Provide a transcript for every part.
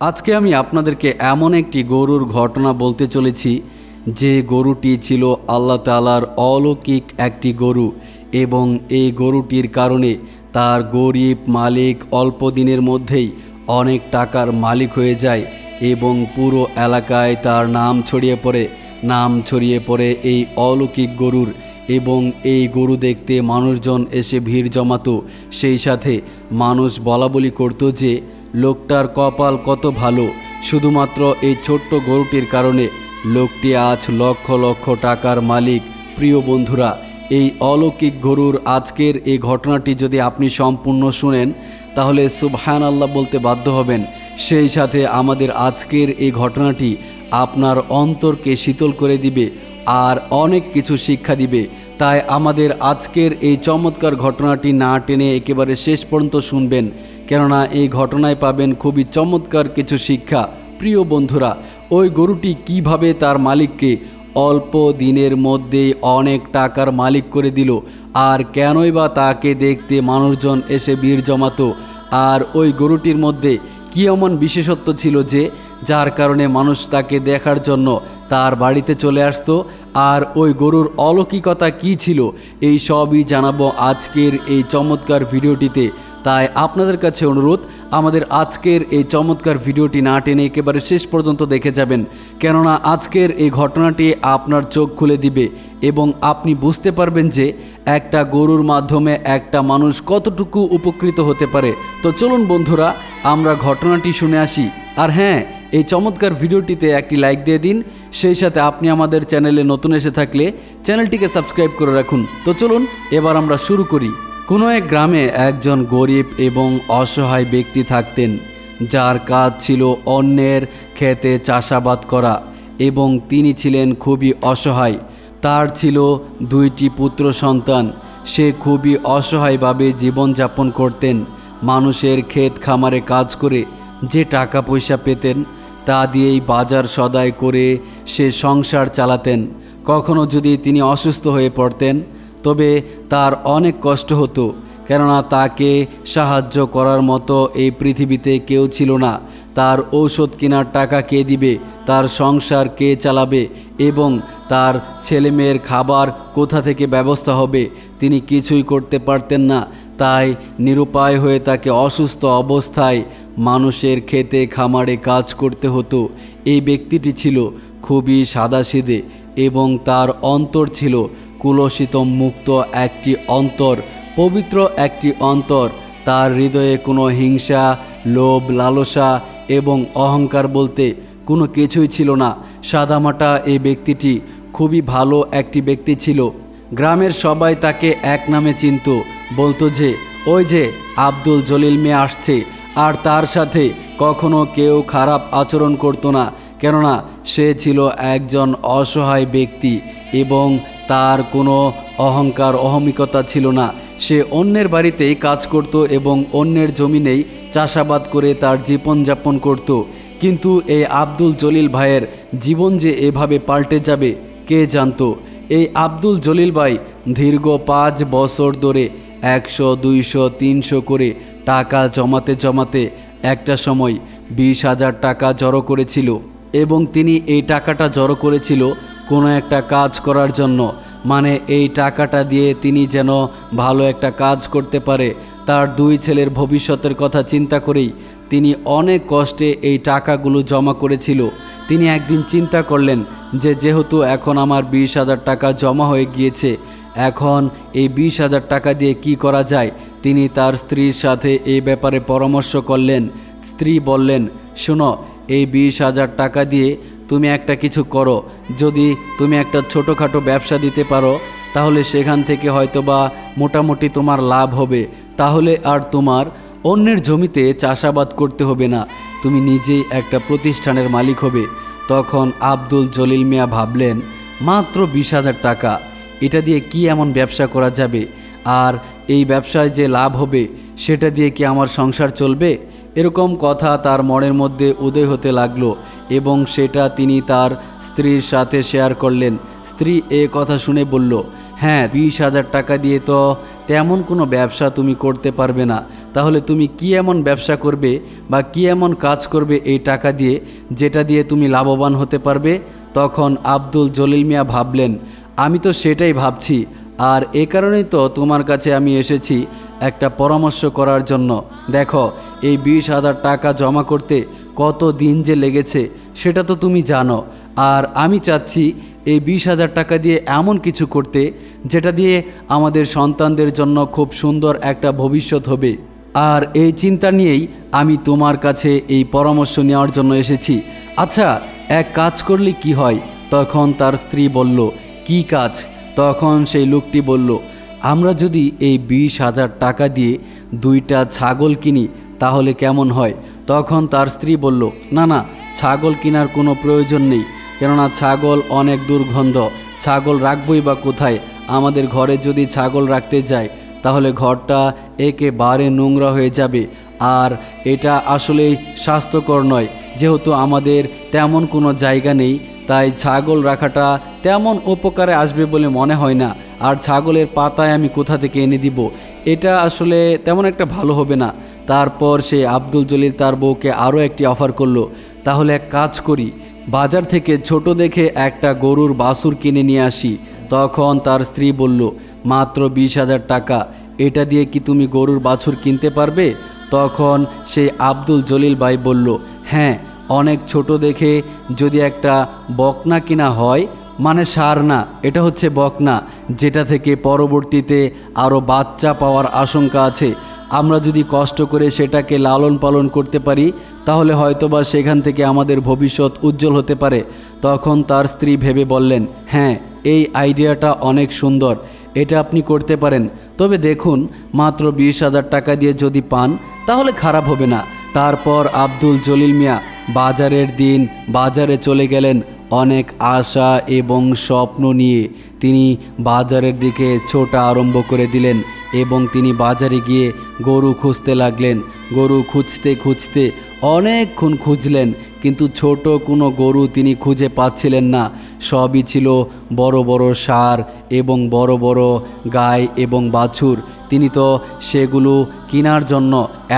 আজকে আমি আপনাদেরকে এমন একটি গরুর ঘটনা বলতে চলেছি, যে গরুটি ছিল আল্লাহ তালার অলৌকিক একটি গরু এবং এই গরুটির কারণে তার গরিব মালিক অল্প দিনের মধ্যেই অনেক টাকার মালিক হয়ে যায় এবং পুরো এলাকায় তার নাম ছড়িয়ে পড়ে। নাম ছড়িয়ে পড়ে এই অলৌকিক গরুর এবং এই গরু দেখতে মানুষজন এসে ভিড় জমাতো। সেই সাথে মানুষ বলা বলি করতো যে লোকটার কপাল কত ভালো, শুধুমাত্র এই ছোট্ট গরুটির কারণে। লোকটি আজ লক্ষ লক্ষ টাকার মালিক, প্রিয় বন্ধুরা। এই অলৌকিক গরুর আজকের এই ঘটনাটি যদি আপনি সম্পূর্ণ শুনেন, তাহলে সুবহান আল্লাহ বলতে বাধ্য হবেন। সেই সাথে আমাদের আজকের এই ঘটনাটি আপনার অন্তরকে শীতল করে দিবে, আর অনেক কিছু শিক্ষা দিবে। তাই আমাদের আজকের এই চমৎকার ঘটনাটি না টেনে একেবারে শেষ পর্যন্ত শুনবেন, কেননা এই ঘটনায় পাবেন খুবই চমৎকার কিছু শিক্ষা। প্রিয় বন্ধুরা, ওই গরুটি কীভাবে তার মালিককে অল্প দিনের মধ্যেই অনেক টাকার মালিক করে দিল, আর কেনই বা তাকে দেখতে মানুষজন এসে ভিড় জমাতো, আর ওই গরুটির মধ্যে কি এমন বিশেষত্ব ছিল যে, যার কারণে মানুষ তাকে দেখার জন্য তার বাড়িতে চলে আসতো। আর ওই গরুর অলৌকিকতা কি ছিল, এই সবই জানাব আজকের এই চমৎকার ভিডিওটিতে। তাই আপনাদের কাছে অনুরোধ, আমাদের আজকের এই চমৎকার ভিডিওটি না টেনে একেবারে শেষ পর্যন্ত দেখে যাবেন। কেননা আজকের এই ঘটনাটি আপনার চোখ খুলে দিবে এবং আপনি বুঝতে পারবেন যে একটা গরুর মাধ্যমে একটা মানুষ কতটুকু উপকৃত হতে পারে। তো চলুন বন্ধুরা, আমরা ঘটনাটি শুনে আসি। আর হ্যাঁ এই চমৎকার ভিডিওটিতে একটি লাইক দিয়ে দিন। সেই সাথে আপনি আমাদের চ্যানেলে নতুন এসে থাকলে চ্যানেলটিকে সাবস্ক্রাইব করে রাখুন। তো চলুন, এবার আমরা শুরু করি। কোনো এক গ্রামে একজন গরিব এবং অসহায় ব্যক্তি থাকতেন, যার কাজ ছিল অন্যের খেতে চাষাবাদ করা এবং তিনি ছিলেন খুবই অসহায়। তার ছিল দুইটি পুত্র সন্তান। সে খুবই অসহায়ভাবে জীবনযাপন করতেন। মানুষের ক্ষেত খামারে কাজ করে যে টাকা পয়সা পেতেন তা দিয়েই বাজার সদাই করে সে সংসার চালাতেন। কখনো যদি তিনি অসুস্থ হয়ে পড়তেন, তবে তার অনেক কষ্ট হতো, কেননা তাকে সাহায্য করার মতো এই পৃথিবীতে কেউ ছিল না। তার ঔষধ কেনার টাকা কে দিবে, তার সংসার কে চালাবে, এবং তার ছেলেমেয়ের খাবার কোথা থেকে ব্যবস্থা হবে, তিনি কিছুই করতে পারতেন না। তাই নিরুপায় হয়ে তাকে অসুস্থ অবস্থায় মানুষের খেতে, খামারে কাজ করতে হতো। এই ব্যক্তিটি ছিল খুবই সাদাসিদে এবং তার অন্তর ছিল কুলসিতম মুক্ত একটি অন্তর, পবিত্র একটি অন্তর। তার হৃদয়ে কোনো হিংসা, লোভ, লালসা এবং অহংকার বলতে কোনো কিছুই ছিল না। সাদামাটা এই ব্যক্তিটি খুবই ভালো একটি ব্যক্তি ছিল। গ্রামের সবাই তাকে এক নামে চিনত। বলতো যে, ওই যে, আব্দুল জলিল মেয়ে আসছে। আর তার সাথে কখনো কেউ খারাপ আচরণ করতো না, কেননা সে ছিল একজন অসহায় ব্যক্তি এবং তার কোনো অহংকার, অহমিকতা ছিল না। সে অন্যের বাড়িতেই কাজ করত এবং অন্যের জমিনেই চাষাবাদ করে তার জীবনযাপন করত। কিন্তু এই আব্দুল জলিল ভাইয়ের জীবন যে এভাবে পাল্টে যাবে, কে জানতো? এই আব্দুল জলিল ভাই দীর্ঘ পাঁচ বছর ধরে একশো, দুইশো, তিনশো করে টাকা জমাতে জমাতে একটা সময় বিশ হাজার টাকা জড়ো করেছিল এবং তিনি এই টাকাটা জড়ো করেছিল কোনো একটা কাজ করার জন্য। মানে এই টাকাটা দিয়ে তিনি যেন ভালো একটা কাজ করতে পারে, তার দুই ছেলের ভবিষ্যতের কথা চিন্তা করেই তিনি অনেক কষ্টে এই টাকাগুলো জমা করেছিল। তিনি একদিন চিন্তা করলেন যে, যেহেতু এখন আমার বিশ হাজার টাকা জমা হয়ে গিয়েছে এখন এই বিশ হাজার টাকা দিয়ে কি করা যায়? তিনি তার স্ত্রীর সাথে এই ব্যাপারে পরামর্শ করলেন। স্ত্রী বললেন, শোনো, এই বিশ হাজার টাকা দিয়ে তুমি একটা কিছু করো। যদি তুমি একটা ছোটোখাটো ব্যবসা দিতে পারো, তাহলে সেখান থেকে হয়তো বা মোটামুটি তোমার লাভ হবে। তাহলে আর তোমার অন্যের জমিতে চাষাবাদ করতে হবে না। তুমি নিজেই একটা প্রতিষ্ঠানের মালিক হবে। তখন আব্দুল জলিল মিয়া ভাবলেন, মাত্র বিশ হাজার টাকা। এটা দিয়ে কি এমন ব্যবসা করা যাবে? আর এই ব্যবসায় যে লাভ হবে, সেটা দিয়ে কি আমার সংসার চলবে? এরকম কথা তার মনের মধ্যে উদয় হতে লাগল এবং সেটা তিনি তার স্ত্রীর সাথে শেয়ার করলেন। স্ত্রী এ কথা শুনে বলল হ্যাঁ বিশ হাজার টাকা দিয়ে তো তেমন কোনো ব্যবসা তুমি করতে পারবে না। তাহলে তুমি কি এমন ব্যবসা করবে বা কি এমন কাজ করবে এই টাকা দিয়ে, যেটা দিয়ে তুমি লাভবান হতে পারবে? তখন আব্দুল জলিল মিয়া ভাবলেন আমি তো সেটাই ভাবছি, আর এ কারণেই তো তোমার কাছে আমি এসেছি একটা পরামর্শ করার জন্য। দেখো, এই বিশ হাজার টাকা জমা করতে কত দিন যে লেগেছে, সেটা তো তুমি জানো। আর আমি চাচ্ছি এই বিশ হাজার টাকা দিয়ে এমন কিছু করতে, যেটা দিয়ে আমাদের সন্তানদের জন্য খুব সুন্দর একটা ভবিষ্যৎ হবে। আর এই চিন্তা নিয়েই আমি তোমার কাছে এই পরামর্শ নেওয়ার জন্য এসেছি। আচ্ছা এক কাজ করলে কি হয়? তখন তার স্ত্রী বলল কি কাজ? তখন সেই লোকটি বলল, আমরা যদি এই বিশ হাজার টাকা দিয়ে দুইটা ছাগল কিনি, তাহলে কেমন হয়? তখন তার স্ত্রী বলল, না না, ছাগল কেনার কোনো প্রয়োজন নেই, কেননা ছাগল অনেক দুর্গন্ধ। ছাগল রাখবই বা কোথায়? আমাদের ঘরে যদি ছাগল রাখতে যায়, তাহলে ঘরটা একেবারে নোংরা হয়ে যাবে। আর এটা আসলেই স্বাস্থ্যকর নয়। যেহেতু আমাদের তেমন কোনো জায়গা নেই, তাই ছাগল রাখাটা তেমন উপকারে আসবে বলে মনে হয় না। আর ছাগলের পাতায় আমি কোথা থেকে এনে দিব? এটা আসলে তেমন একটা ভালো হবে না। তারপর সে আব্দুল জলিল তার বউকে আরও একটি অফার করল। তাহলে এক কাজ করি, বাজার থেকে ছোট দেখে একটা গরুর বাছুর কিনে নিয়ে আসি। তখন তার স্ত্রী বলল, মাত্র বিশ হাজার টাকা। এটা দিয়ে কি তুমি গরুর বাছুর কিনতে পারবে? তখন সেই আব্দুল জলিল ভাই বলল হ্যাঁ অনেক ছোট দেখে যদি একটা বকনা কিনা হয় মানে সার না, এটা হচ্ছে বকনা, যেটা থেকে পরবর্তীতে আরও বাচ্চা পাওয়ার আশঙ্কা আছে। আমরা যদি কষ্ট করে সেটাকে লালন পালন করতে পারি, তাহলে হয়তোবা সেখান থেকে আমাদের ভবিষ্যৎ উজ্জ্বল হতে পারে। তখন তার স্ত্রী ভেবে বললেন হ্যাঁ এই আইডিয়াটা অনেক সুন্দর, এটা আপনি করতে পারেন। তবে দেখুন, মাত্র বিশ হাজার টাকা দিয়ে যদি পান তাহলে খারাপ হবে না। তারপর আব্দুল জলিল মিয়া বাজারের দিন বাজারে চলে গেলেন অনেক আশা এবং স্বপ্ন নিয়ে। তিনি বাজারের দিকে ছোটা আরম্ভ করে দিলেন এবং তিনি বাজারে গিয়ে গরু খুঁজতে লাগলেন। গরু খুঁজতে খুঁজতে অনেকক্ষণ খুঁজলেন, কিন্তু ছোট কোনো গরু তিনি খুঁজে পাচ্ছিলেন না। সবই ছিল বড় বড় সার এবং বড় বড় গাই এবং বাছুর। তিনি তো সেগুলো কেনার জন্য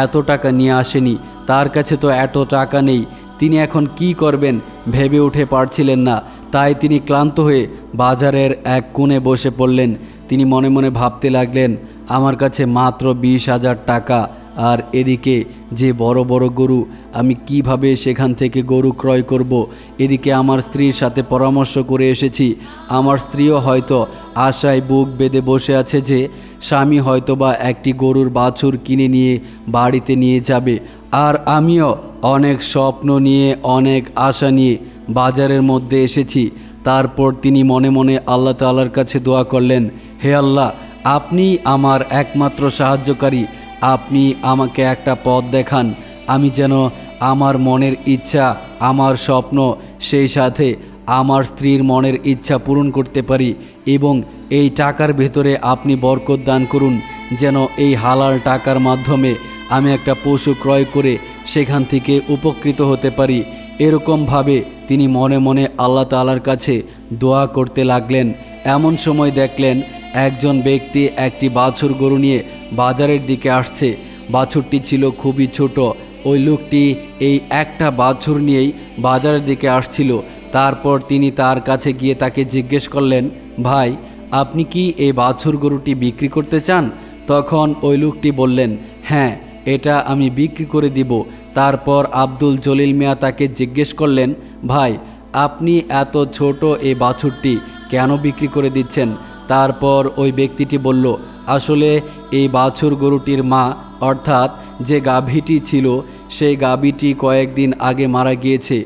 এত টাকা নিয়ে আসেনি, তার কাছে তো এত টাকা নেই। তিনি এখন কি করবেন ভেবে উঠে পারছিলেন না, তাই তিনি ক্লান্ত হয়ে বাজারের এক কোণে বসে পড়লেন। তিনি মনে মনে ভাবতে লাগলেন, আমার কাছে মাত্র বিশ হাজার টাকা আর এদিকে যে বড় বড় গরু, আমি কীভাবে সেখান থেকে গরু ক্রয় করব। এদিকে আমার স্ত্রীর সাথে পরামর্শ করে এসেছি। আমার স্ত্রীও হয়তো আশায় বুক বেঁধে বসে আছে যে, স্বামী হয়তো বা একটি গরুর বাছুর কিনে নিয়ে বাড়িতে নিয়ে যাবে। আর আমিও অনেক স্বপ্ন নিয়ে, অনেক আশা নিয়ে বাজারের মধ্যে এসেছি। তারপর তিনি মনে মনে আল্লাহ তাল্লার কাছে দোয়া করলেন, হে আল্লাহ আপনি আমার একমাত্র সাহায্যকারী। আপনি আমাকে একটা পথ দেখান। আমি যেন আমার মনের ইচ্ছা, আমার স্বপ্ন, সেই সাথে আমার স্ত্রীর মনের ইচ্ছা পূরণ করতে পারি এবং এই টাকার ভেতরে আপনি বরকত দান করুন, যেন এই হালাল টাকার মাধ্যমে আমি একটা পশু ক্রয় করে সেখান থেকে উপকৃত হতে পারি। এরকমভাবে তিনি মনে মনে আল্লাহ তালার কাছে দোয়া করতে লাগলেন। এমন সময় দেখলেন একজন ব্যক্তি একটি বাছুর গরু নিয়ে বাজারের দিকে আসছে। বাছুরটি ছিল খুবই ছোট। ওই লোকটি এই একটা বাছুর নিয়েই বাজারের দিকে আসছিল। তারপর তিনি তার কাছে গিয়ে তাকে জিজ্ঞেস করলেন, ভাই, আপনি কি এই বাছুর গরুটি বিক্রি করতে চান? তখন ওই লোকটি বললেন হ্যাঁ এটা আমি বিক্রি করে দিব। তারপর আব্দুল জলিল মিয়া তাকে জিজ্ঞেস করলেন, ভাই, আপনি এত ছোট এই বাছুরটি কেন বিক্রি করে দিচ্ছেন? তারপর ওই ব্যক্তিটি বলল, আসলে এই বাছুর গরুটির মা, অর্থাৎ যে গাভীটি ছিল, সেই গাভীটি কয়েকদিন আগে মারা গিয়েছে।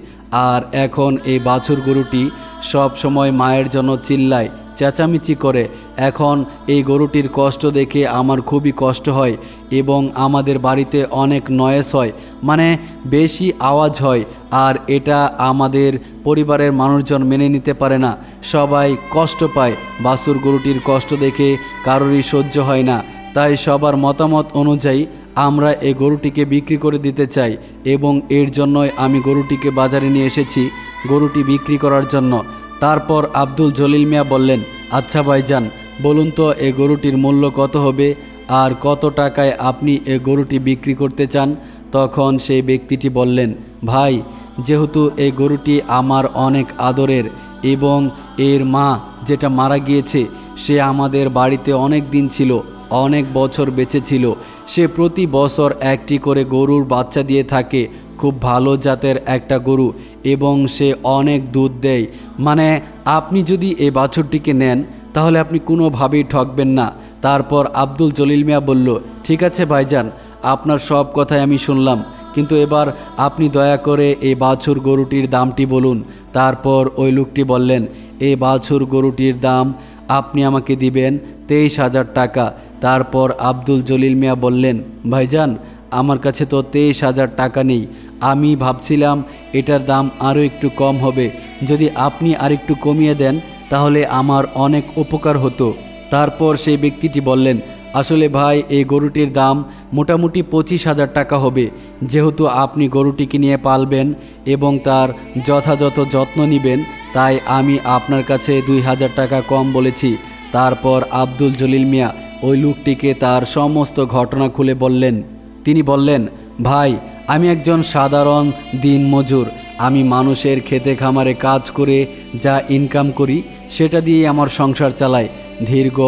আর এখন এই বাছুর গরুটি সব সময় মায়ের জন্য চিল্লায়। চেঁচামেচি করে, এখন এই গরুটির কষ্ট দেখে আমার খুবই কষ্ট হয় এবং আমাদের বাড়িতে অনেক নয়েস হয় মানে বেশি আওয়াজ হয়, আর এটা আমাদের পরিবারের মানুষজন মেনে নিতে পারে না। সবাই কষ্ট পায়, বাসুর গরুটির কষ্ট দেখে কারোরই সহ্য হয় না। তাই সবার মতামত অনুযায়ী আমরা এই গরুটিকে বিক্রি করে দিতে চাই এবং এর জন্যই আমি গরুটিকে বাজারে নিয়ে এসেছি, গরুটি বিক্রি করার জন্য। তারপর আব্দুল জলিল মিয়া বললেন আচ্ছা ভাইজান, বলুন তো এ গরুটির মূল্য কত হবে? আর কত টাকায় আপনি এ গরুটি বিক্রি করতে চান? তখন সেই ব্যক্তিটি বললেন, ভাই, যেহেতু এই গরুটি আমার অনেক আদরের এবং এর মা যেটা মারা গিয়েছে, সে আমাদের বাড়িতে অনেক দিন ছিল, অনেক বছর বেঁচে ছিল, সে প্রতি বছর একটি করে গরুর বাচ্চা দিয়ে থাকে খুব ভালো জাতের একটা গরু এবং সে অনেক দুধ দেয়। মানে আপনি যদি এই বাছুরটিকে নেন, তাহলে আপনি কোনোভাবেই ঠকবেন না। তারপর আব্দুল জলিল মিয়া বলল, ঠিক আছে ভাইজান, আপনার সব কথাই আমি শুনলাম। কিন্তু এবার আপনি দয়া করে এই বাছুর গরুটির দামটি বলুন। তারপর ওই লোকটি বললেন এই বাছুর গরুটির দাম আপনি আমাকে দিবেন তেইশ হাজার টাকা। তারপর আব্দুল জলিল মিয়া বললেন, ভাইজান, আমার কাছে তো তেইশ হাজার টাকা নেই। আমি ভাবছিলাম এটার দাম আরও একটু কম হবে। যদি আপনি আরেকটু কমিয়ে দেন, তাহলে আমার অনেক উপকার হতো। তারপর সেই ব্যক্তিটি বললেন, আসলে ভাই, এই গরুটির দাম মোটামুটি পঁচিশ হাজার টাকা হবে। যেহেতু আপনি গরুটিকে নিয়ে পালবেন এবং তার যথাযথ যত্ন নেবেন, তাই আমি আপনার কাছে দুই হাজার টাকা কম বলেছি। তারপর আব্দুল জলিল মিয়া ওই লোকটিকে তার সমস্ত ঘটনা খুলে বললেন। তিনি বললেন, ভাই আমি একজন সাধারণ দিনমজুর। আমি মানুষের খেতে খামারে কাজ করে যা ইনকাম করি, সেটা দিয়েই আমার সংসার চালাই। দীর্ঘ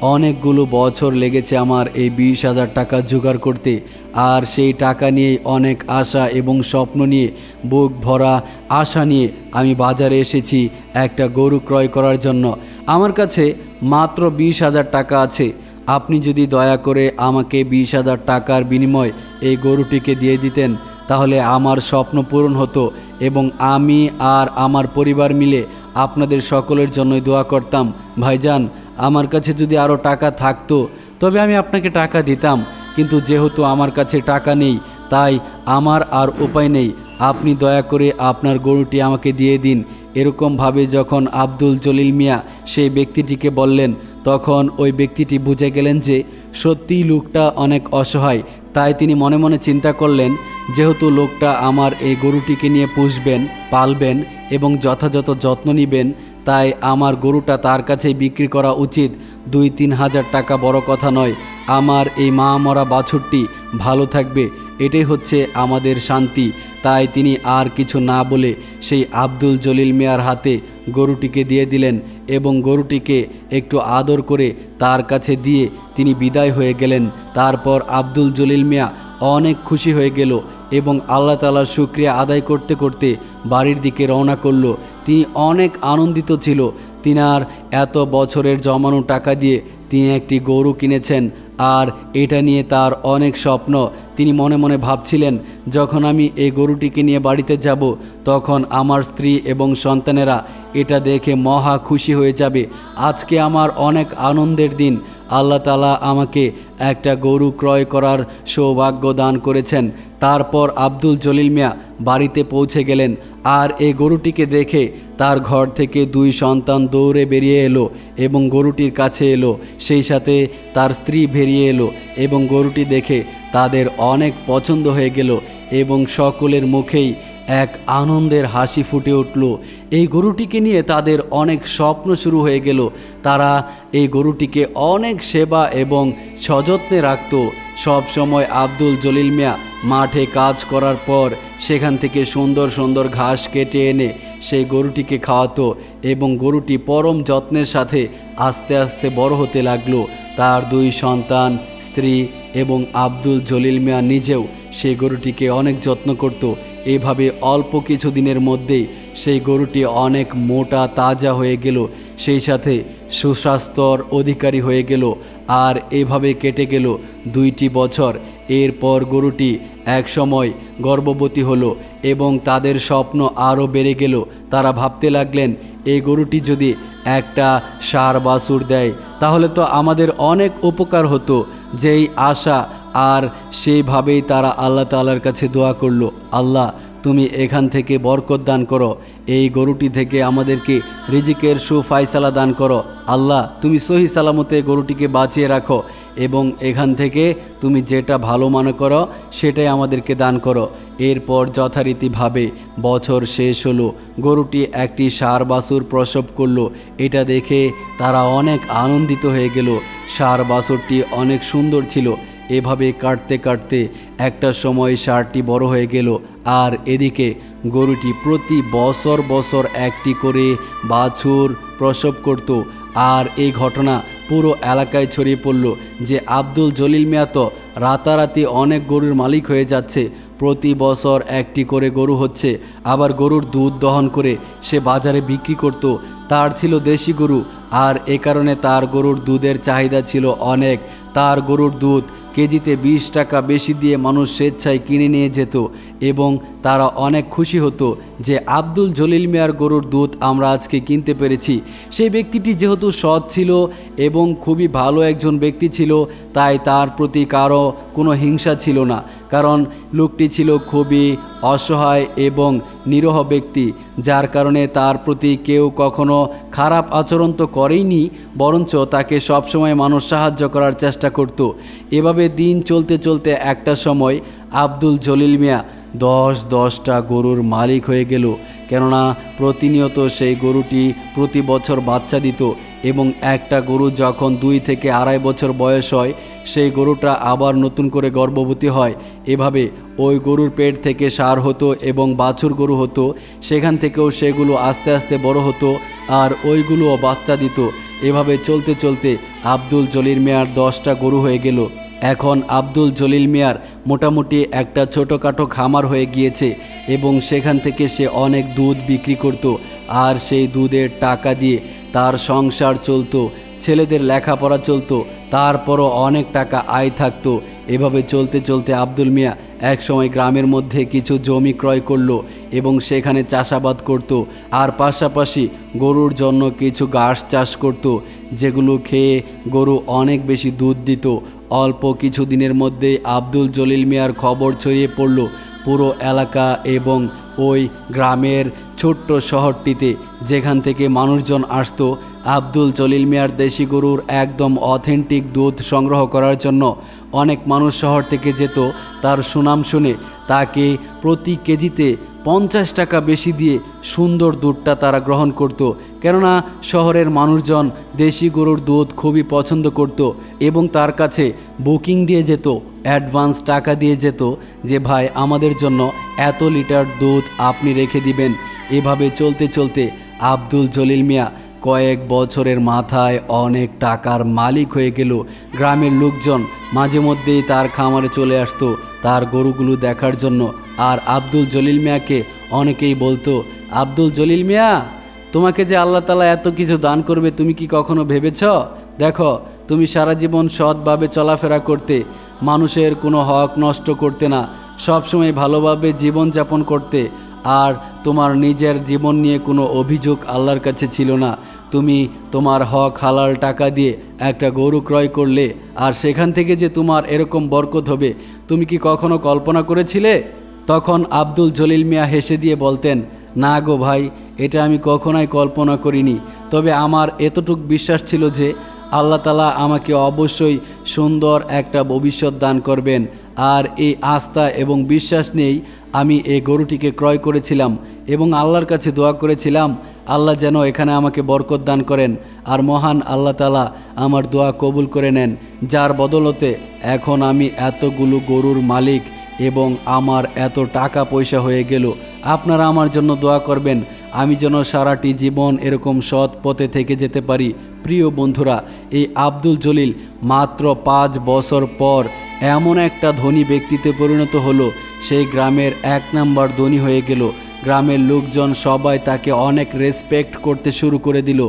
অনেকগুলো বছর লেগেছে আমার এই বিশ হাজার টাকা জোগাড় করতে। আর সেই টাকা নিয়ে অনেক আশা এবং স্বপ্ন নিয়ে, বুক ভরা আশা নিয়ে আমি বাজারে এসেছি একটা গরু ক্রয় করার জন্য। আমার কাছে মাত্র বিশ হাজার টাকা আছে। আপনি যদি দয়া করে আমাকে বিশ হাজার টাকার বিনিময় এই গরুটিকে দিয়ে দিতেন, তাহলে আমার স্বপ্ন পূরণ হতো এবং আমি আর আমার পরিবার মিলে আপনাদের সকলের জন্যই দোয়া করতাম। ভাইজান, আমার কাছে যদি আরও টাকা থাকতো, তবে আমি আপনাকে টাকা দিতাম, কিন্তু যেহেতু আমার কাছে টাকা নেই, তাই আমার আর উপায় নেই। আপনি দয়া করে আপনার গরুটি আমাকে দিয়ে দিন। এরকমভাবে যখন আব্দুল জলিল মিয়া সেই ব্যক্তিটিকে বললেন, তখন ওই ব্যক্তিটি বুঝে গেলেন যে সত্যিই লোকটা অনেক অসহায় তাই তিনি মনে মনে চিন্তা করলেন, যেহেতু লোকটা আমার এই গরুটিকে নিয়ে পুষবেন, পালবেন এবং যথাযথ যত্ন নেবেন, তাই আমার গরুটা তার কাছেই বিক্রি করা উচিত। দুই তিন হাজার টাকা বড় কথা নয়, আমার এই মা মরা বাছুরটি ভালো থাকবে। এটাই হচ্ছে আমাদের শান্তি। তাই তিনি আর কিছু না বলে সেই আব্দুল জলিল মিয়ার হাতে গরুটিকে দিয়ে দিলেন এবং গরুটিকে একটু আদর করে তার কাছে দিয়ে তিনি বিদায় হয়ে গেলেন। তারপর আব্দুল জলিল মিয়া অনেক খুশি হয়ে গেল এবং আল্লাহ তালার শুক্রিয়া আদায় করতে করতে বাড়ির দিকে রওনা করল। তিনি অনেক আনন্দিত ছিল। তিনার এত বছরের জমানো টাকা দিয়ে তিনি একটি গরু কিনেছেন। আর এটা নিয়ে তার অনেক স্বপ্ন। তিনি মনে মনে ভাবছিলেন, যখন আমি এই গরুটিকে নিয়ে বাড়িতে যাব, তখন আমার স্ত্রী এবং সন্তানেরা এটা দেখে মহা খুশি হয়ে যাবে। আজকে আমার অনেক আনন্দের দিন। আল্লাহ তালা আমাকে একটা গরু ক্রয় করার সৌভাগ্য দান করেছেন। তারপর আব্দুল জলিল মিয়া বাড়িতে পৌঁছে গেলেন আর এই গরুটিকে দেখে তার ঘর থেকে দুই সন্তান দৌড়ে বেরিয়ে এলো এবং গরুটির কাছে এলো। সেই সাথে তার স্ত্রী বেরিয়ে এলো এবং গরুটি দেখে তাদের অনেক পছন্দ হয়ে গেল এবং সকলের মুখেই এক আনন্দের হাসি ফুটে উঠল। এই গরুটিকে নিয়ে তাদের অনেক স্বপ্ন শুরু হয়ে গেল। তারা এই গরুটিকে অনেক সেবা এবং সযত্নে রাখত। সব সময় আব্দুল জলিল মিয়া মাঠে কাজ করার পর সেখান থেকে সুন্দর সুন্দর ঘাস কেটে এনে সেই গরুটিকে খাওয়াতো এবং গরুটি পরম যত্নের সাথে আস্তে আস্তে বড় হতে লাগল। তার দুই সন্তান, স্ত্রী এবং আব্দুল জলিল মিয়া নিজেও সেই গরুটিকে অনেক যত্ন করত। এভাবে অল্প কিছু দিনের মধ্যেই সেই গরুটি অনেক মোটা, তাজা হয়ে গেল, সেই সাথে সুস্বাস্থ্যর অধিকারী হয়ে গেল আর এভাবে কেটে গেল দুইটি বছর। এরপর গরুটি এক সময় গর্ভবতী হলো এবং তাদের স্বপ্ন আরও বেড়ে গেল। তারা ভাবতে লাগলেন এই গরুটি যদি একটা সার বাছুর দেয়, তাহলে তো আমাদের অনেক উপকার হতো। যেই আশা আর সেইভাবেই তারা আল্লাহ তালার কাছে দোয়া করল, আল্লাহ, তুমি এখান থেকে বরকত দান করো, এই গরুটি থেকে আমাদেরকে রিজিকের সুফাইসালা দান করো। আল্লাহ, তুমি সহি সালামতে গরুটিকে বাঁচিয়ে রাখো এবং এখান থেকে তুমি যেটা ভালো মনে করো সেটাই আমাদেরকে দান করো। এরপর যথারীতিভাবে বছর শেষ হলো, গরুটি একটি সার বাছুর প্রসব করল। এটা দেখে তারা অনেক আনন্দিত হয়ে গেল। সার বাছুরটি অনেক সুন্দর ছিল। এভাবে কাটতে কাটতে একটা সময় সারটি বড় হয়ে গেল, আর এদিকে গরুটি প্রতি বছর বছর একটি করে বাছুর প্রসব করত, আর এই ঘটনা পুরো এলাকায় ছড়িয়ে পড়ল যে আব্দুল জলিল মিয়া রাতারাতি অনেক গরুর মালিক হয়ে যাচ্ছে, প্রতি বছর একটি করে গরু হচ্ছে, আবার গরুর দুধ দহন করে সে বাজারে বিক্রি করত, তার ছিল দেশি গরু, আর এ কারণে তার গরুর দুধের চাহিদা ছিল অনেক, তার গরুর দুধ কেজিতে বিশ টাকা বেশি দিয়ে মানুষ স্বেচ্ছায় কিনে নিয়ে যেত এবং তারা অনেক খুশি হতো যে আব্দুল জলিল মিয়ার গরুর দুধ আমরা আজকে কিনতে পেরেছি। সেই ব্যক্তিটি যেহেতু সৎ ছিল এবং খুবই ভালো একজন ব্যক্তি ছিল, তাই তার প্রতি কারও কোনো হিংসা ছিল না। কারণ লোকটি ছিল খুবই অসহায় এবং নিরহ ব্যক্তি, যার কারণে তার প্রতি কেউ কখনো খারাপ আচরণ তো করেইনি, বরঞ্চ তাকে সবসময় মানুষ সাহায্য করার চেষ্টা করত। এভাবে দিন চলতে চলতে একটা সময় আব্দুল জলিল মিয়া দশ দশটা গরুর মালিক হয়ে গেল। কেননা প্রতিনিয়ত সেই গরুটি প্রতি বছর বাচ্চা দিত এবং একটা গরু যখন দুই থেকে আড়াই বছর বয়স হয়, সেই গরুটা আবার নতুন করে গর্ভবতী হয়। এভাবে ওই গরুর পেট থেকে সার হতো এবং বাছুর গরু হতো। সেখান থেকেও সেগুলো আস্তে আস্তে বড় হতো আর ওইগুলোও বাচ্চা দিত। এভাবে চলতে চলতে আব্দুল জলির মেয়ার দশটা গরু হয়ে গেল। এখন আব্দুল জলিল মিয়ার মোটামুটি একটা ছোটোখাটো খামার হয়ে গিয়েছে এবং সেখান থেকে সে অনেক দুধ বিক্রি করত আর সেই দুধের টাকা দিয়ে তার সংসার চলতো, ছেলেদের লেখাপড়া চলতো, তারপরও অনেক টাকা আয় থাকতো। এভাবে চলতে চলতে আব্দুল মিয়া একসময় গ্রামের মধ্যে কিছু জমি ক্রয় করল এবং সেখানে চাষাবাদ করত আর পাশাপাশি গরুর জন্য কিছু ঘাস চাষ করত, যেগুলো খেয়ে গরু অনেক বেশি দুধ দিত অল্প কিছু দিনের মধ্যেই আব্দুল জলিল মিয়ার খবর ছড়িয়ে পড়ল পুরো এলাকা এবং ওই গ্রামের ছোট্ট শহরটিতে, যেখান থেকে মানুষজন আসতো। আব্দুল জলিল মিয়ার দেশি গরুর একদম অথেন্টিক দুধ সংগ্রহ করার জন্য অনেক মানুষ শহর থেকে যেত। তার সুনাম শুনে তাকে প্রতি কেজিতে পঞ্চাশ টাকা বেশি দিয়ে সুন্দর দুধটা তারা গ্রহণ করত। কেননা শহরের মানুষজন দেশি গরুর দুধ খুবই পছন্দ করত এবং তার কাছে বুকিং দিয়ে যেত, অ্যাডভান্স টাকা দিয়ে যেত যে, ভাই, আমাদের জন্য এত লিটার দুধ আপনি রেখে দিবেন। এভাবে চলতে চলতে আব্দুল জলিল মিয়া কয়েক বছরের মাথায় অনেক টাকার মালিক হয়ে গেল। গ্রামের লোকজন মাঝে মধ্যেই তার খামারে চলে আসতো তার গরুগুলো দেখার জন্য। আর আব্দুল জলিল মিয়াকে অনেকেই বলতো, আব্দুল জলিল মিয়া, তোমাকে যে আল্লাহ তালা এত কিছু দান করবে তুমি কি কখনো ভেবেছ? দেখো, তুমি সারা জীবন সৎভাবে চলাফেরা করতে, মানুষের কোনো হক নষ্ট করতে না, সবসময় ভালোভাবে জীবনযাপন করতে, আর তোমার নিজের জীবন নিয়ে কোনো অভিযোগ আল্লাহর কাছে ছিল না। তুমি তোমার হক, হালাল টাকা দিয়ে একটা গরু ক্রয় করলে, আর সেখান থেকে যে তোমার এরকম বরকত হবে, তুমি কি কখনো কল্পনা করেছিলে? তখন আব্দুল জলিল মিয়া হেসে দিয়ে বলতেন, না গো ভাই, এটা আমি কখনোই কল্পনা করিনি। তবে আমার এতটুক বিশ্বাস ছিল যে আল্লাহ তালা আমাকে অবশ্যই সুন্দর একটা ভবিষ্যৎ দান করবেন। আর এই আস্থা এবং বিশ্বাস নেই আমি এই গরুটিকে ক্রয় করেছিলাম এবং আল্লাহর কাছে দোয়া করেছিলাম, আল্লাহ যেন এখানে আমাকে বরকত দান করেন আর মহান আল্লাহ তালা আমার দোয়া কবুল করে নেন। যার বদলতে এখন আমি এতগুলো গরুর মালিক এবং আমার এত টাকা পয়সা হয়ে গেল, আপনারা আমার জন্য দোয়া করবেন। আমি যেন সারাটি জীবন এরকম সৎ পথে থেকে যেতে পারি। প্রিয় বন্ধুরা, এই আব্দুল জলিল মাত্র পাঁচ বছর পর এমন একটা ধনী ব্যক্তিতে পরিণত হলো। সেই গ্রামের এক নাম্বার ধনী হয়ে গেল। গ্রামের লোকজন সবাই তাকে অনেক রেসপেক্ট করতে শুরু করে দিল।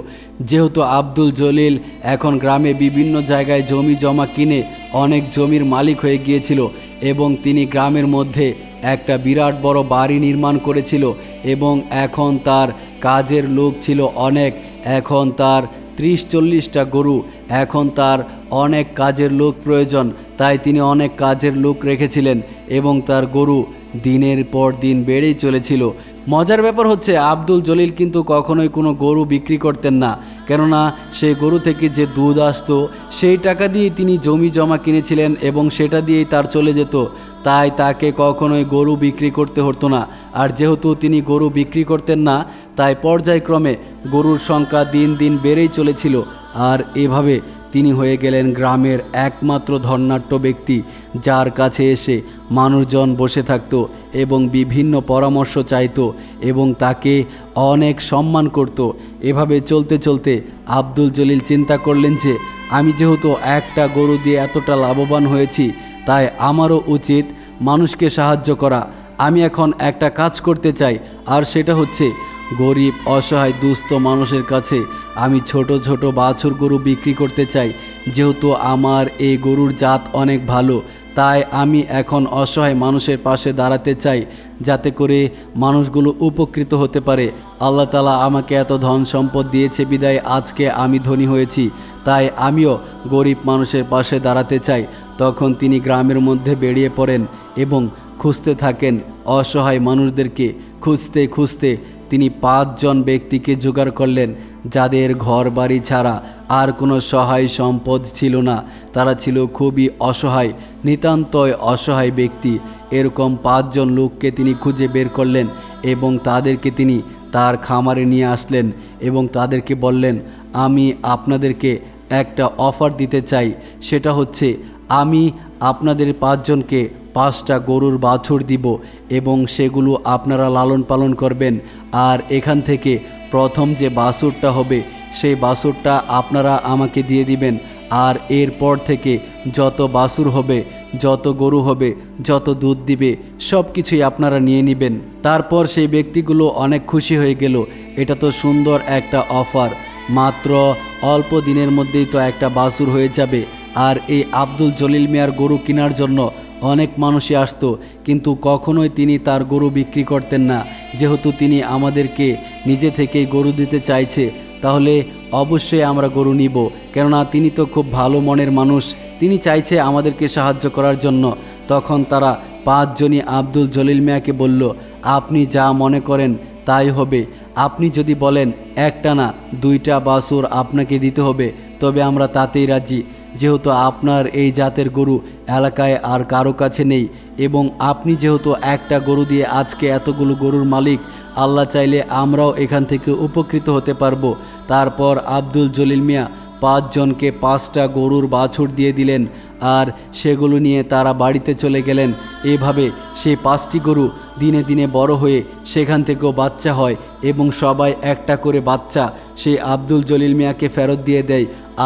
যেহেতু আব্দুল জলিল এখন গ্রামে বিভিন্ন জায়গায় জমি জমা কিনে অনেক জমির মালিক হয়ে গিয়েছিল এবং তিনি গ্রামের মধ্যে একটা বিরাট বড় বাড়ি নির্মাণ করেছিল এবং এখন তার কাজের লোক ছিল অনেক। এখন তার ত্রিশ চল্লিশটা গরু, এখন তার অনেক কাজের লোক প্রয়োজন, তাই তিনি অনেক কাজের লোক রেখেছিলেন এবং তার গরু দিনের পর দিন বেড়েই চলেছিল। মজার ব্যাপার হচ্ছে, আব্দুল জলিল কিন্তু কখনোই কোনো গরু বিক্রি করতেন না। কেননা, সে গরু থেকে যে দুধ আসতো, সেই টাকা দিয়ে তিনি জমি জমা কিনেছিলেন এবং সেটা দিয়েই তার চলে যেত। তাই তাকে কখনোই গরু বিক্রি করতে হতো না। আর যেহেতু তিনি গরু বিক্রি করতেন না, তাই পর্যায়ক্রমে গরুর সংখ্যা দিন দিন বেড়েই চলেছিল। আর এভাবে তিনি হয়ে গেলেন গ্রামের একমাত্র ধর্নাট্য ব্যক্তি, যার কাছে এসে মানুষজন বসে থাকতো এবং বিভিন্ন পরামর্শ চাইত এবং তাকে অনেক সম্মান করত। এভাবে চলতে চলতে আব্দুল জলিল চিন্তা করলেন যে, আমি যেহেতু একটা গরু দিয়ে এতটা লাভবান হয়েছি, তাই আমারও উচিত মানুষকে সাহায্য করা। আমি এখন একটা কাজ করতে চাই, আর সেটা হচ্ছে গরিব, অসহায়, দুস্থ মানুষের কাছে আমি ছোট ছোট বাছুর গরু বিক্রি করতে চাই। যেহেতু আমার এই গরুর জাত অনেক ভালো, তাই আমি এখন অসহায় মানুষের পাশে দাঁড়াতে চাই যাতে করে মানুষগুলো উপকৃত হতে পারে। আল্লাহ তালা আমাকে এত ধন সম্পদ দিয়েছে, বিদায় আজকে আমি ধনী হয়েছি, তাই আমিও গরিব মানুষের পাশে দাঁড়াতে চাই। তখন তিনি গ্রামের মধ্যে বেরিয়ে পড়েন এবং খুঁজতে থাকেন অসহায় মানুষদেরকে। খুঁজতে খুঁজতে তিনি পাঁচজন ব্যক্তিকে জোগাড় করলেন, যাদের ঘর বাড়ি ছাড়া আর কোনো সহায় সম্পদ ছিল না। তারা ছিল খুবই অসহায়, নিতান্তই অসহায় ব্যক্তি। এরকম পাঁচজন লোককে তিনি খুঁজে বের করলেন এবং তাদেরকে তিনি তার খামারে নিয়ে আসলেন এবং তাদেরকে বললেন, আমি আপনাদেরকে একটা অফার দিতে চাই। সেটা হচ্ছে, আমি আপনাদের পাঁচজনকে পাঁচটা গরুর বাছুর দিব এবং সেগুলো আপনারা লালন পালন করবেন। আর এখান থেকে প্রথম যে বাছুরটা হবে, সেই বাছুরটা আপনারা আমাকে দিয়ে দিবেন। আর এরপর থেকে যত বাছুর হবে, যত গরু হবে, যত দুধ দিবে সব কিছুই আপনারা নিয়ে নেবেন। তারপর সেই ব্যক্তিগুলো অনেক খুশি হয়ে গেল। এটা তো সুন্দর একটা অফার। মাত্র অল্প দিনের মধ্যেই তো একটা বাছুর হয়ে যাবে। আর এই আব্দুল জলিল মিয়ার গরু কেনার জন্য অনেক মানুষই আসতো, কিন্তু কখনোই তিনি তার গরু বিক্রি করতেন না। যেহেতু তিনি আমাদেরকে নিজে থেকেই গরু দিতে চাইছে, তাহলে অবশ্যই আমরা গরু নিব। কেননা তিনি তো খুব ভালো মনের মানুষ, তিনি চাইছে আমাদেরকে সাহায্য করার জন্য। তখন তারা পাঁচজনই আব্দুল জলিল মিয়াকে বলল, আপনি যা মনে করেন তাই হবে। আপনি যদি বলেন, একটা না, দুইটা বাছুর আপনাকে দিতে হবে, তবে আমরা তাতেই রাজি। যেহেতু আপনার এই জাতের গরু এলাকায় আর কারও কাছে নেই এবং আপনি যেহেতু একটা গরু দিয়ে আজকে এতগুলো গরুর মালিক, আল্লাহ চাইলে আমরাও এখান থেকে উপকৃত হতে পারব। তারপর আব্দুল জলিল মিয়া পাঁচজনকে পাঁচটা গরুর বাছুর দিয়ে দিলেন আর সেগুলো নিয়ে তারা বাড়িতে চলে গেলেন। এভাবে সেই পাঁচটি গরু দিনে দিনে বড় হয়ে সেখান থেকেও বাচ্চা হয় এবং সবাই একটা করে বাচ্চা সেই আব্দুল জলিল মিয়াকে ফেরত দিয়ে দেয়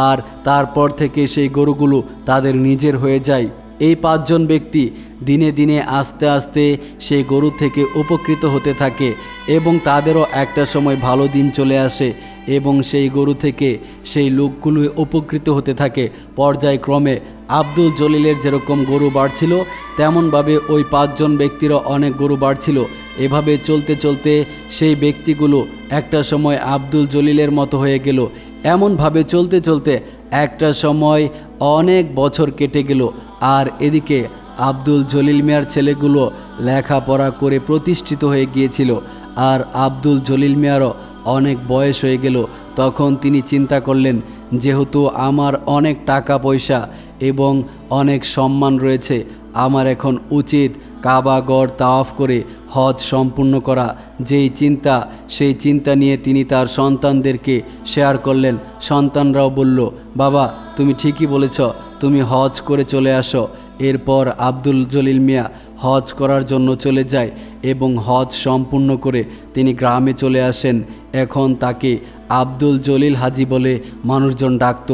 আর তারপর থেকে সেই গরুগুলো তাদের নিজের হয়ে যায়। এই পাঁচজন ব্যক্তি দিনে দিনে আস্তে আস্তে সেই গরু থেকে উপকৃত হতে থাকে এবং তাদেরও একটা সময় ভালো দিন চলে আসে। এবং সেই গরু থেকে সেই লোকগুলো উপকৃত হতে থাকে। পর্যায়ক্রমে আব্দুল জলিলের যেরকম গরু বাড়ছিল, তেমনভাবে ওই পাঁচজন ব্যক্তিরও অনেক গরু বাড়ছিল। এভাবে চলতে চলতে সেই ব্যক্তিগুলো একটা সময় আব্দুল জলিলের মতো হয়ে গেল। এমনভাবে চলতে চলতে একটা সময় অনেক বছর কেটে গেল। আর এদিকে আব্দুল জলিল মিয়ার ছেলেগুলো লেখাপড়া করে প্রতিষ্ঠিত হয়ে গিয়েছিল। আর আব্দুল জলিল মিয়ারও অনেক বয়স হয়ে গেল, তখন তিনি চিন্তা করলেন, যেহেতু আমার অনেক টাকা পয়সা এবং অনেক সম্মান রয়েছে, আমার এখন উচিত কাবা কাবাগড় তাওয়াফ করে হজ সম্পূর্ণ করা। যেই চিন্তা, সেই চিন্তা নিয়ে তিনি তার সন্তানদেরকে শেয়ার করলেন। সন্তানরাও বলল, বাবা, তুমি ঠিকই বলেছ, তুমি হজ করে চলে আসো। এরপর আব্দুল জলিল মিয়া হজ করার জন্য চলে যায়। এবং হজ সম্পূর্ণ করে তিনি গ্রামে চলে আসেন। এখন তাকে আব্দুল জলিল হাজি বলে মানুষজন ডাকত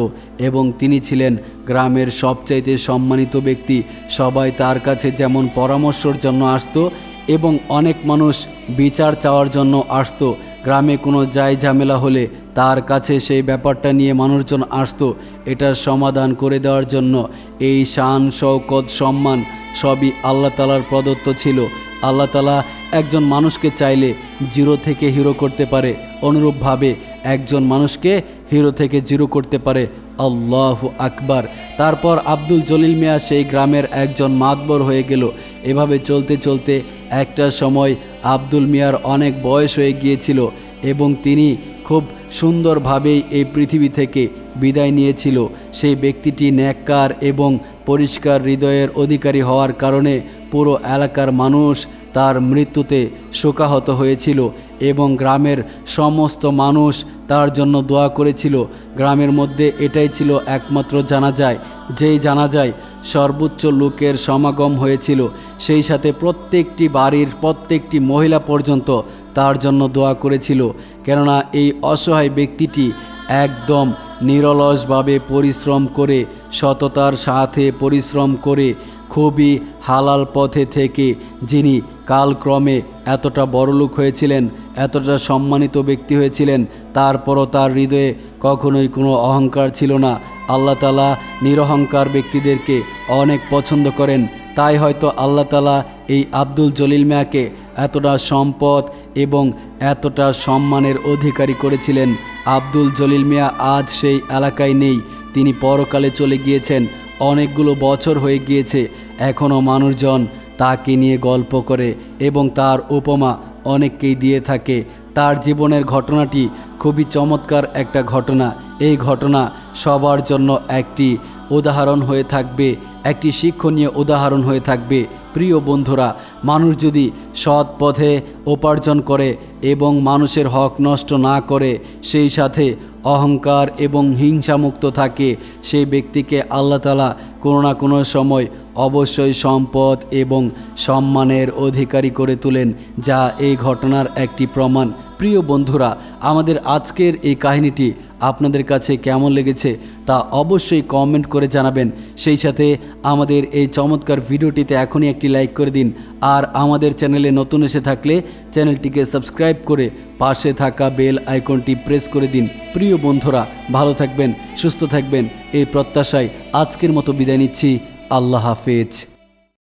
এবং তিনি ছিলেন গ্রামের সবচাইতে সম্মানিত ব্যক্তি। সবাই তার কাছে যেমন পরামর্শর জন্য আসতো এবং অনেক মানুষ বিচার চাওয়ার জন্য আসতো। গ্রামে কোনো যাই ঝামেলা হলে তার কাছে সেই ব্যাপারটা নিয়ে মানুষজন আসতো। এটার সমাধান করে দেওয়ার জন্য এই শান শৌকত সম্মান সবই আল্লাহ তালার প্রদত্ত ছিল। আল্লাহ তালা একজন মানুষকে চাইলে জিরো থেকে হিরো করতে পারে। অনুরূপভাবে একজন মানুষকে হিরো থেকে জিরো করতে পারে। আল্লাহ আকবার। তারপর আব্দুল জলিল মিয়া সেই গ্রামের একজন মাতবর হয়ে গেল। এভাবে চলতে চলতে একটা সময় আব্দুল মিয়ার অনেক বয়স হয়ে গিয়েছিল এবং তিনি খুব সুন্দরভাবেই এই পৃথিবী থেকে বিদায় নিয়েছিল। সেই ব্যক্তিটি ন্যাক্কার এবং পরিষ্কার হৃদয়ের অধিকারী হওয়ার কারণে পুরো এলাকার মানুষ তার মৃত্যুতে শোকাহত হয়েছিল এবং গ্রামের সমস্ত মানুষ তার জন্য দোয়া করেছিল। গ্রামের মধ্যে এটাই ছিল একমাত্র জানা যায় যেই জানা যায় সর্বোচ্চ লোকের সমাগম হয়েছিল। সেই সাথে প্রত্যেকটি বাড়ির প্রত্যেকটি মহিলা পর্যন্ত তার জন্য দোয়া করেছিল। কেননা এই অসহায় ব্যক্তিটি একদম নিরলসভাবে পরিশ্রম করে, সততার সাথে পরিশ্রম করে খুবই হালাল পথে থেকে যিনি কালক্রমে এতটা বড়লোক হয়েছিলেন, এতটা সম্মানিত ব্যক্তি হয়েছিলেন, তারপরও তার হৃদয়ে কখনোই কোনো অহংকার ছিল না। আল্লাহ তালা নিরহংকার ব্যক্তিদেরকে অনেক পছন্দ করেন। তাই হয়তো আল্লাহ তালা এই আব্দুল জলিল মিয়াকে এতটা সম্পদ এবং এতটা সম্মানের অধিকারী করেছিলেন। আব্দুল জলিল মিয়া আজ সেই এলাকায় নেই। তিনি পরকালে চলে গিয়েছেন। অনেকগুলো বছর হয়ে গিয়েছে এখনও মানুষজন তাকে নিয়ে গল্প করে এবং তার উপমা অনেককেই দিয়ে থাকে। তার জীবনের ঘটনাটি খুবই চমৎকার একটা ঘটনা। এই ঘটনা সবার জন্য একটি উদাহরণ হয়ে থাকবে, একটি শিক্ষণীয় উদাহরণ হয়ে থাকবে। প্রিয় বন্ধুরা, মানুষ যদি সৎ পথে উপার্জন করে এবং মানুষের হক নষ্ট না করে, সেই সাথে অহংকার এবং হিংসামুক্ত থাকে সেই ব্যক্তিকে আল্লাহ তালা কোনো না কোনো সময় অবশ্যই সম্পদ এবং সম্মানের অধিকারী করে তোলেন, যা এই ঘটনার একটি প্রমাণ। প্রিয় বন্ধুরা, আমাদের আজকের এই কাহিনীটি আপনাদের কাছে কেমন লেগেছে তা অবশ্যই কমেন্ট করে জানাবেন। সেই সাথে আমাদের এই চমৎকার ভিডিওটিতে এখনই একটি লাইক করে দিন। আর আমাদের চ্যানেলে নতুন এসে থাকলে চ্যানেলটিকে সাবস্ক্রাইব করে পাশে থাকা বেল আইকনটি প্রেস করে দিন। প্রিয় বন্ধুরা, ভালো থাকবেন, সুস্থ থাকবেন। এই প্রত্যাশায় আজকের মতো বিদায় নিচ্ছি। আল্লাহ হাফেজ।